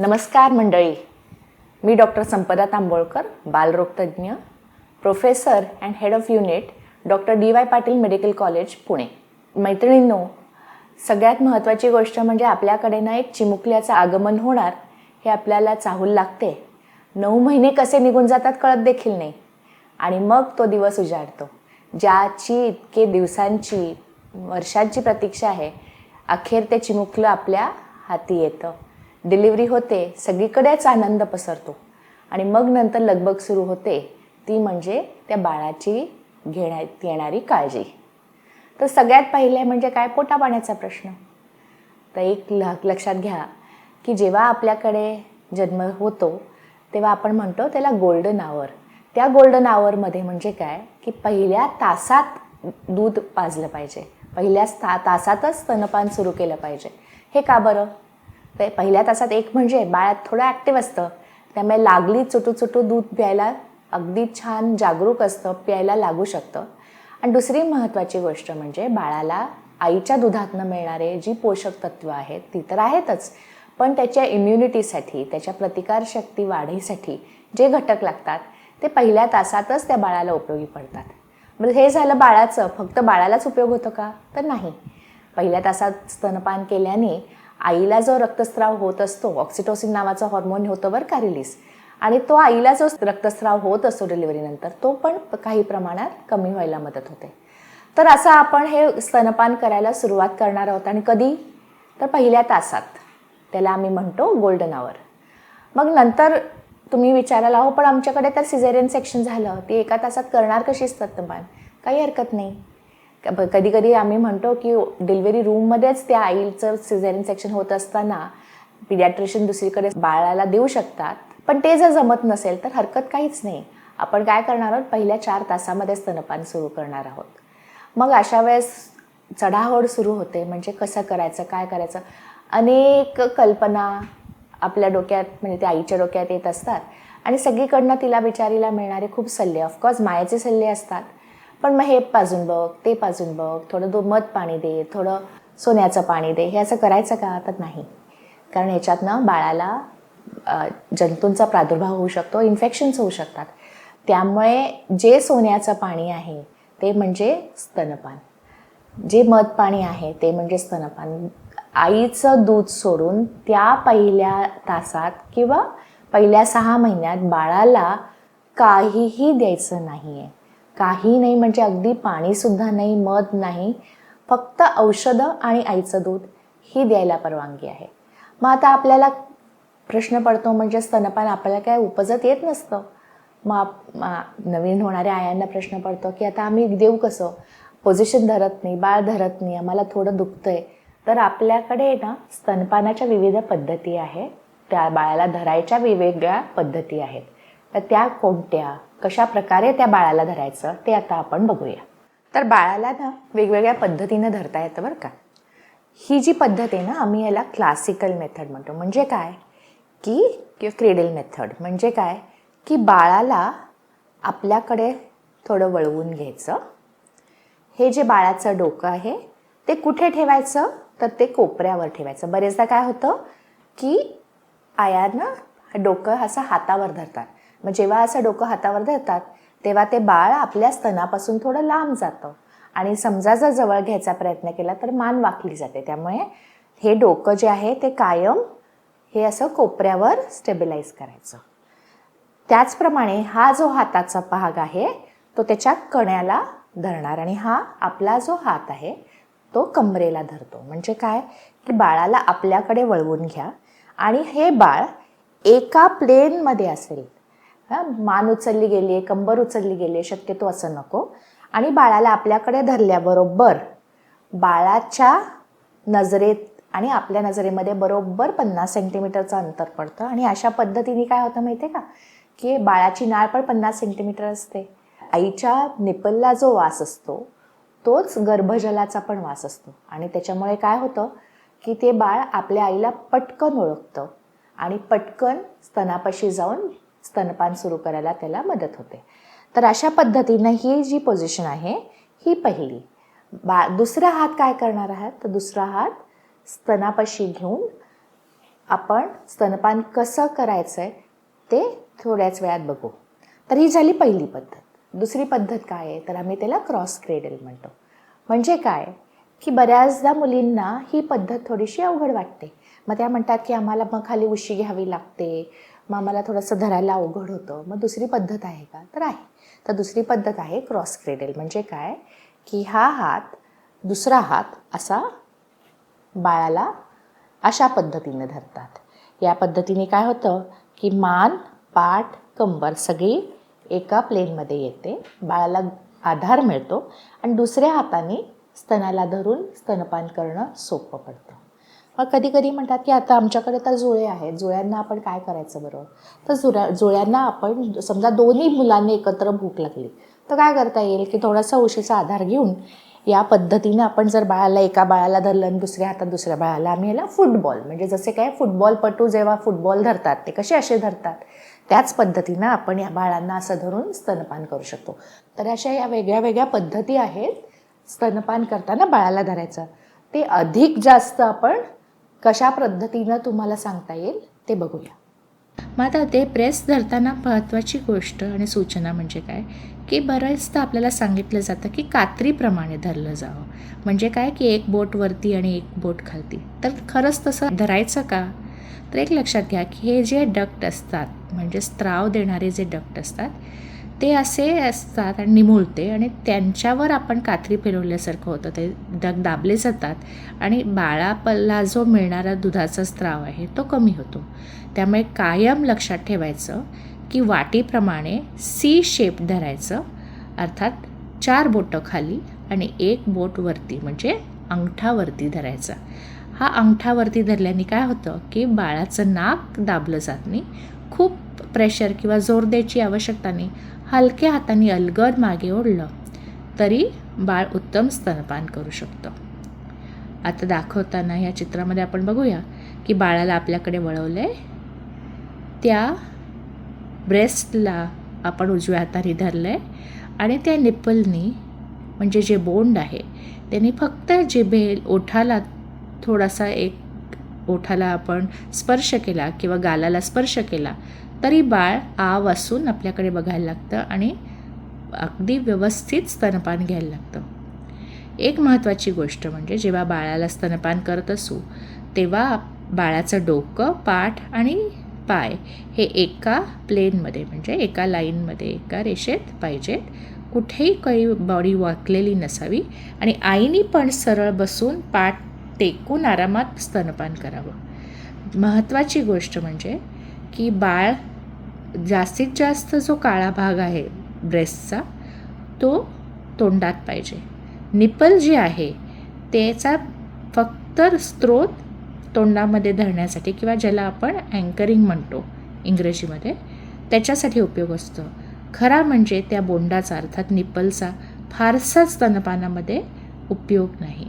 नमस्कार मंडळी. मी doctor Sampada Tambolkar बालरोगतज्ञ professor and head of unit doctor D Y Patil medical college Pune. मैत्रिणींनो सगळ्यात महत्त्वाची गोष्ट म्हणजे आपल्याकडे ना एक चिमुकल्याचं आगमन होणार हे आपल्याला चाहूल लागते. नऊ महिने कसे निघून जातात कळत देखील नाही. आणि मग तो दिवस उजाडतो. ज्याची इतके दिवसांची वर्षांची प्रतीक्षा आहे अखेर ते चिमुकलं आपल्या हाती येतं. डिलिव्हरी होते सगळीकडेच आनंद पसरतो. आणि मग नंतर लगबग सुरू होते. ती म्हणजे त्या बाळाची घेण्यात येणारी काळजी. तर सगळ्यात पहिले म्हणजे काय? पोटापाण्याचा प्रश्न. तर एक ल लक्षात घ्या की जेव्हा आपल्याकडे जन्म होतो तेव्हा आपण म्हणतो त्याला गोल्डन आवर त्या गोल्डन आवरमध्ये म्हणजे काय? की पहिल्या तासात दूध पाजलं पाहिजे. पहिल्या ता तासातच स्तनपान सुरू केलं पाहिजे. हे का बरं? पहिल्या तासात एक म्हणजे बाळात थोडं ॲक्टिव्ह असतं. त्यामुळे लागली चुटू चुटू दूध प्यायला अगदी छान जागरूक असतं प्यायला लागू शकतं. आणि दुसरी महत्त्वाची गोष्ट म्हणजे बाळाला आईच्या दुधातनं मिळणारे जी पोषक तत्व आहेत ती तर आहेतच. पण त्याच्या इम्युनिटीसाठी त्याच्या प्रतिकारशक्ती वाढीसाठी जे घटक लागतात ते पहिल्या तासातच त्या बाळाला उपयोगी पडतात. म्हणजे हे झालं बाळाचं फक्त बाळालाच उपयोग होतो का? तर नाही. पहिल्या तासात स्तनपान केल्याने आईला जो रक्तस्राव होत असतो ऑक्सिटोसिन नावाचा हॉर्मोन होतो बरं का रिलीज आणि तो आईला जो रक्तस्राव होत असतो डिलिव्हरीनंतर तो पण काही प्रमाणात कमी व्हायला मदत होते. तर असं आपण हे स्तनपान करायला सुरुवात करणार आहोत. आणि कधी? तर पहिल्या तासात. त्याला आम्ही म्हणतो गोल्डन आवर मग नंतर तुम्ही विचारायला हो पण आमच्याकडे तर सिझेरियन सेक्शन झालं. ती एका तासात करणार कशी स्तनपान? काही हरकत नाही. कधी कधी आम्ही म्हणतो की डिलिव्हरी रूममध्येच त्या आईचं सिझेरियन सेक्शन होत असताना पिडियाट्रिशियन दुसरीकडे बाळाला देऊ शकतात पण ते जर जमत नसेल तर हरकत काहीच नाही. आपण काय करणार आहोत? पहिल्या चार तासामध्ये स्तनपान सुरू करणार आहोत. मग अशा वेळेस चढाओढ सुरू होते. म्हणजे कसं करायचं? काय करायचं? अनेक कल्पना आपल्या डोक्यात म्हणजे त्या आईच्या डोक्यात येत असतात. आणि सगळीकडनं तिला बिचारीला मिळणारे खूप सल्ले. ऑफकोर्स मायाचे सल्ले असतात. पण मग हे पाजून बघ ते पाजून बघ थोडं दो मध पाणी दे थोडं सोन्याचं पाणी दे हे असं करायचं का? तर नाही. कारण ह्याच्यातनं बाळाला जंतूंचा प्रादुर्भाव होऊ शकतो इन्फेक्शन्स होऊ शकतात. त्यामुळे जे सोन्याचं पाणी आहे ते म्हणजे स्तनपान. जे मध पाणी आहे ते म्हणजे स्तनपान. आईचं दूध सोडून त्या पहिल्या तासात किंवा पहिल्या सहा महिन्यात बाळाला काहीही द्यायचं नाही आहे काही नाही म्हणजे अगदी पाणीसुद्धा नाही मध नाही. फक्त औषधं आणि आईचं दूध ही द्यायला परवानगी आहे. मग आता आपल्याला प्रश्न पडतो म्हणजे स्तनपान आपल्याला काय उपजत येत नसतं? मग नवीन होणाऱ्या आयांना प्रश्न पडतो की आता आम्ही देऊ कसं? पोझिशन धरत नाही बाळ धरत नाही आम्हाला थोडं दुखतं आहे तर आपल्याकडे ना स्तनपानाच्या विविध पद्धती आहेत. त्या बाळाला धरायच्या वेगवेगळ्या पद्धती आहेत. तर त्या कोणत्या कशा प्रकारे त्या बाळाला धरायचं ते आता आपण बघूया. तर बाळाला ना वेगवेगळ्या पद्धतीनं धरता येतं बरं का. ही जी पद्धत आहे ना आम्ही याला क्लासिकल मेथड म्हणतो. म्हणजे काय? की किंवा क्रेडल मेथड म्हणजे काय? की बाळाला आपल्याकडे थोडं वळवून घ्यायचं. हे जे बाळाचं डोकं आहे ते कुठे ठेवायचं? तर ते कोपऱ्यावर ठेवायचं. बरेचदा काय होतं? की आयानं डोकं असं हातावर धरतात. मग जेव्हा असं डोकं हातावर धरतात तेव्हा ते बाळ आपल्या स्तनापासून थोडं लांब जातं. आणि समजा जर जवळ घ्यायचा प्रयत्न केला तर मान वाकली जाते. त्यामुळे हे डोकं जे आहे ते कायम हे असं कोपऱ्यावर स्टेबिलाईज करायचं. त्याचप्रमाणे हा जो हाताचा भाग आहे तो त्याच्या कण्याला धरणार. आणि हा आपला जो हात आहे तो कमरेला धरतो. म्हणजे काय? की बाळाला आपल्याकडे वळवून घ्या. आणि हे बाळ एका प्लेनमध्ये असेल हां मान उचलली गेली आहे कंबर उचलली गेली आहे शक्यतो असं नको. आणि बाळाला आपल्याकडे धरल्याबरोबर बाळाच्या नजरेत आणि आपल्या नजरेमध्ये बरोबर पन्नास सेंटीमीटरचं अंतर पडतं. आणि अशा पद्धतीने काय होतं माहिती आहे का? की बाळाची नाळ पण पन्नास सेंटीमीटर असते. आईच्या निपलला जो वास असतो तोच गर्भजलाचा पण वास असतो. आणि त्याच्यामुळे काय होतं की ते बाळ आपल्या आईला पटकन ओळखतं. आणि पटकन स्तनापाशी जाऊन स्तनपान सुरू करायला त्याला मदत होते. तर अशा पद्धतीनं ही जी पोझिशन आहे ही पहिली. बा दुसरा हात काय करणार आहात? तर दुसरा हात स्तनापाशी घेऊन आपण स्तनपान कसं करायचं आहे ते थोड्याच वेळात बघू. तर ही झाली पहिली पद्धत. दुसरी पद्धत काय आहे? तर आम्ही त्याला क्रॉस क्रेडल म्हणतो. म्हणजे काय? की बऱ्याचदा मुलींना ही पद्धत थोडीशी अवघड वाटते. मग त्या म्हणतात की आम्हाला मग खाली उशी घ्यावी लागते. मग आम्हाला थोडंसं धरायला अवघड होतं. मग दुसरी पद्धत आहे का? तर आहे. तर दुसरी पद्धत आहे क्रॉस क्रेडल म्हणजे काय? की हा हात दुसरा हात असा बाळाला अशा पद्धतीने धरतात. या पद्धतीने काय होतं? की मान पाठ कंबर सगळी एका प्लेनमध्ये येते. बाळाला आधार मिळतो. आणि दुसऱ्या हाताने स्तनाला धरून स्तनपान करणं सोपं पडतं. मग कधी कधी म्हणतात की आता आमच्याकडे तर जुळे आहेत. जुळ्यांना आपण काय करायचं बरं? तर जुळ्या जुळ्यांना आपण समजा दोन्ही मुलांनी एकत्र भूक लागली तर काय करता येईल की थोडासा उशीचा आधार घेऊन या पद्धतीनं आपण जर बाळाला एका बाळाला धरलं आणि दुसऱ्या हातात दुसऱ्या बाळाला आम्ही याला फुटबॉल म्हणजे जसे काय फुटबॉलपटू जेव्हा फुटबॉल धरतात ते कसे असे धरतात? त्याच पद्धतीनं आपण या बाळांना असं धरून स्तनपान करू शकतो. तर अशा या वेगळ्या वेगळ्या पद्धती आहेत स्तनपान करताना बाळाला धरायचं. ते अधिक जास्त आपण कशा पद्धतीनं तुम्हाला सांगता येईल ते बघूया. मग आता ते प्रेस धरताना महत्त्वाची गोष्ट आणि सूचना म्हणजे काय? की बरेचदा आपल्याला सांगितलं जातं की कात्रीप्रमाणे धरलं जावं. म्हणजे काय? की एक बोट वरती आणि एक बोट खालती. तर खरंच तसं धरायचं का? तर एक लक्षात घ्या की हे जे डक्ट असतात म्हणजे स्त्राव देणारे जे डक्ट असतात ते असे असतात आणि निमुळते आणि त्यांच्यावर आपण कात्री फिरवल्यासारखं होतं. ते डग दाबले जातात आणि बाळापल्ला जो मिळणारा दुधाचा स्त्राव आहे तो कमी होतो. त्यामुळे कायम लक्षात ठेवायचं की वाटीप्रमाणे सी शेप धरायचं अर्थात चार बोटं खाली आणि एक बोट वरती म्हणजे अंगठावरती धरायचा. हा अंगठावरती धरल्याने काय होतं की बाळाचं नाक दाबलं जात नाही. खूप प्रेशर किंवा जोर द्यायची आवश्यकता नाही. हलक्या हाताने अलगद मागे ओढलं तरी बाळ उत्तम स्तनपान करू शकतं. आता दाखवताना या चित्रामध्ये आपण बघूया की बाळाला आपल्याकडे वळवलं आहे त्या ब्रेस्टला आपण उजव्या हाताने धरलं आहे आणि त्या निप्पलनी म्हणजे जे बोंड आहे त्यांनी फक्त जिभेल ओठाला थोडासा एक ओठाला आपण स्पर्श केला किंवा गालाला स्पर्श केला तरी बाळ आव असून आपल्याकडे बघायला लागतं आणि अगदी व्यवस्थित स्तनपान घ्यायला लागतं. एक महत्त्वाची गोष्ट म्हणजे जेव्हा बाळाला स्तनपान करत असू तेव्हा बाळाचं डोकं पाठ आणि पाय हे एका प्लेनमध्ये म्हणजे एका लाईनमध्ये एका रेषेत पाहिजेत कुठेही काही बॉडी वाकलेली नसावी आणि आईनी पण सरळ बसून पाठ टेकून आरामात स्तनपान करावं. महत्त्वाची गोष्ट म्हणजे की बाळ जास्तीत जास्त जो काळा भाग आहे ब्रेस्टचा तो तोंडात पाहिजे. निपल जे आहे त्याचा फक्त स्त्रोत तोंडामध्ये धरण्यासाठी किंवा ज्याला आपण अँकरिंग म्हणतो इंग्रजीमध्ये त्याच्यासाठी उपयोग असतो. खरा म्हणजे त्या बोंडाचा अर्थात निप्पलचा फारसा स्तनपानामध्ये उपयोग नाही.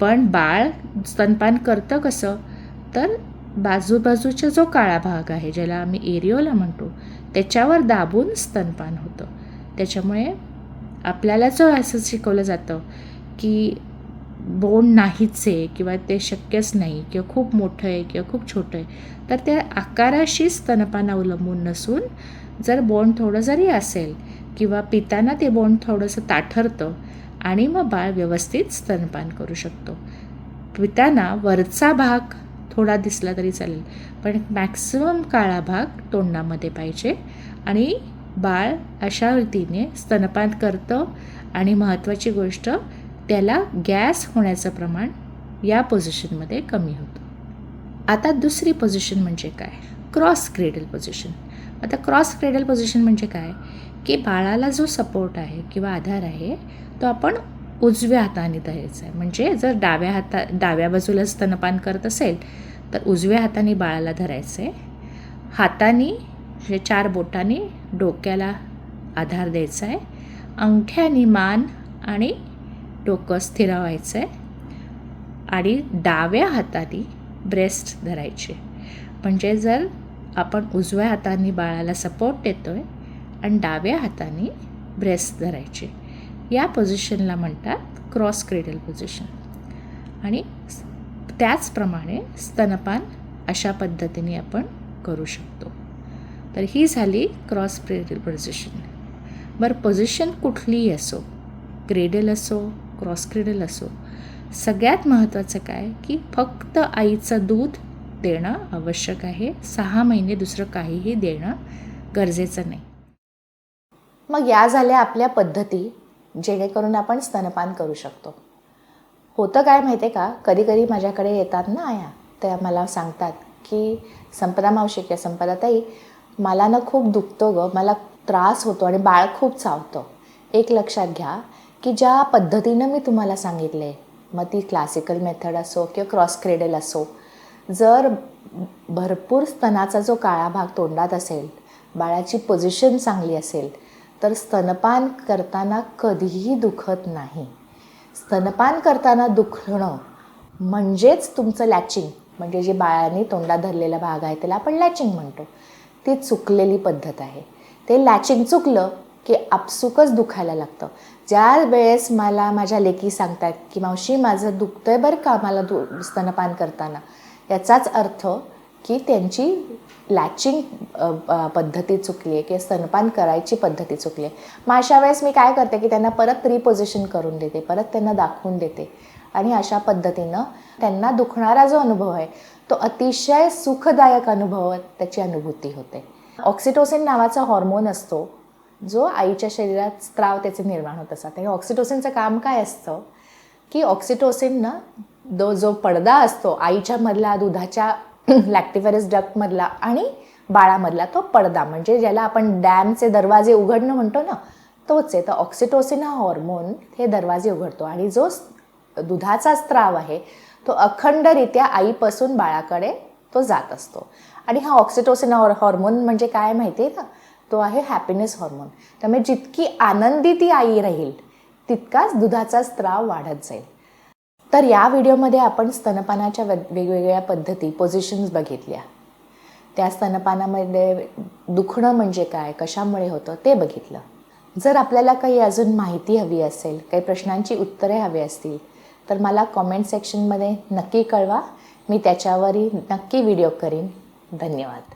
पण बाळ स्तनपान करतं कसं? तर बाजूबाजूचा जो काळा भाग आहे ज्याला आम्ही एरिओला म्हणतो त्याच्यावर दाबून स्तनपान होतं. त्याच्यामुळे आपल्याला जो असं शिकवलं जातं की बोंड नाहीच आहे किंवा ते शक्यच नाही किंवा खूप मोठं आहे किंवा खूप छोटं आहे तर त्या आकाराशी स्तनपान अवलंबून नसून जर बोंड थोडं जरी असेल किंवा पिताना ते बोंड थोडंसं ताठरतं आणि मग बाळ व्यवस्थित स्तनपान करू शकतो. पिताना वरचा भाग थोडा दिसला तरी चालेल. पण मॅक्सिमम काळा भाग तोंडामध्ये पाहिजे आणि बाळ अशा रीतीने स्तनपान करतं आणि महत्त्वाची गोष्ट त्याला गॅस होण्याचं प्रमाण या पोझिशनमध्ये कमी होतं. आता दुसरी पोझिशन म्हणजे काय? क्रॉस क्रेडल पोझिशन आता क्रॉस क्रेडल पोझिशन म्हणजे काय? की बाळाला जो सपोर्ट आहे किंवा आधार आहे तो आपण उजव्या हाताने धरायचं आहे म्हणजे जर डाव्या हाता डाव्या बाजूला स्तनपान करत असेल तर उजव्या हाताने बाळाला धरायचं आहे हाताने म्हणजे चार बोटाने डोक्याला आधार द्यायचा आहे अंगठ्याने मान आणि डोकं स्थिरावायचं आहे आणि डाव्या हाताने ब्रेस्ट धरायचे. म्हणजे जर आपण उजव्या हाताने बाळाला सपोर्ट देतो आहे आणि डाव्या हाताने ब्रेस्ट धरायचे. या पोझिशनला म्हणतात क्रॉस क्रेडल पोझिशन आणि त्याचप्रमाणे स्तनपान अशा पद्धतीने आपण करू शकतो. तर ही झाली क्रॉस क्रेडल पोझिशन बरं पोझिशन कुठलीही असो क्रेडल असो क्रॉस क्रेडल असो सगळ्यात महत्त्वाचं काय? की फक्त आईचं दूध देणं आवश्यक आहे. सहा महिने दुसरं काहीही देणं गरजेचं नाही. मग या झाल्या आपल्या पद्धती. जेणेकरून आपण स्तनपान करू शकतो. होतं काय माहिती आहे का? कधी कधी माझ्याकडे येतात ना आया त्या मला सांगतात की संपदा मावशी किंवा संपदा ताई मला ना खूप दुखतं गं मला त्रास होतो आणि बाळ खूप चावतं. एक लक्षात घ्या की ज्या पद्धतीनं मी तुम्हाला सांगितले मग ती क्लासिकल मेथड असो किंवा क्रॉस क्रेडल असो जर भरपूर स्तनाचा जो काळा भाग तोंडात असेल बाळाची पोझिशन चांगली असेल तर स्तनपान करताना कधीही दुखत नाही. स्तनपान करताना दुखणं म्हणजेच तुमचं लॅचिंग. म्हणजे जे बाळाने तोंडात धरलेला भाग आहे त्याला आपण लॅचिंग म्हणतो. ती चुकलेली पद्धत आहे. ते लॅचिंग चुकलं की आपसुकच दुखायला लागतं. ज्या वेळेस मला माझ्या लेकी सांगतात की मावशी माझं दुखतं आहे बरं का मला दु स्तनपान करताना. याचाच अर्थ की त्यांची लॅचिंग पद्धती चुकली आहे किंवा स्तनपान करायची पद्धती चुकली आहे. मग अशा वेळेस मी काय करते की त्यांना परत रिपोझिशन करून देते परत त्यांना दाखवून देते. आणि अशा पद्धतीनं त्यांना दुखणारा जो अनुभव आहे तो अतिशय सुखदायक अनुभव त्याची अनुभूती होते. ऑक्सिटोसिन नावाचा हॉर्मोन असतो जो आईच्या शरीरात स्त्राव त्याचे निर्माण होत असतात. आणि ऑक्सिटोसिनचं काम काय असतं? की ऑक्सिटोसिननं दो जो पडदा असतो आईच्या मधला दुधाच्या लॅक्टिफेरस डक्टमधला आणि बाळामधला तो पडदा. म्हणजे ज्याला आपण डॅमचे दरवाजे उघडणं म्हणतो ना तोच आहे. तर ऑक्सिटोसिन हा हॉर्मोन हे दरवाजे उघडतो. आणि जो दुधाचा स्त्राव आहे तो अखंडरित्या आईपासून बाळाकडे तो जात असतो. आणि हा ऑक्सिटोसिन हॉर्मोन म्हणजे काय माहिती आहे ना तो आहे हॅपीनेस हॉर्मोन त्यामुळे जितकी आनंदी ती आई राहील तितकाच दुधाचा स्त्राव वाढत जाईल. तर या व्हिडिओमध्ये आपण स्तनपानाच्या वेगवेगळ्या पद्धती पोझिशन्स बघितल्या. त्या स्तनपानामध्ये दुखणं म्हणजे काय कशामुळे होतं ते बघितलं. जर आपल्याला काही अजून माहिती हवी असेल काही प्रश्नांची उत्तरे हवी असतील तर मला कॉमेंट सेक्शनमध्ये नक्की कळवा. मी त्याच्यावरही नक्की व्हिडिओ करीन. धन्यवाद.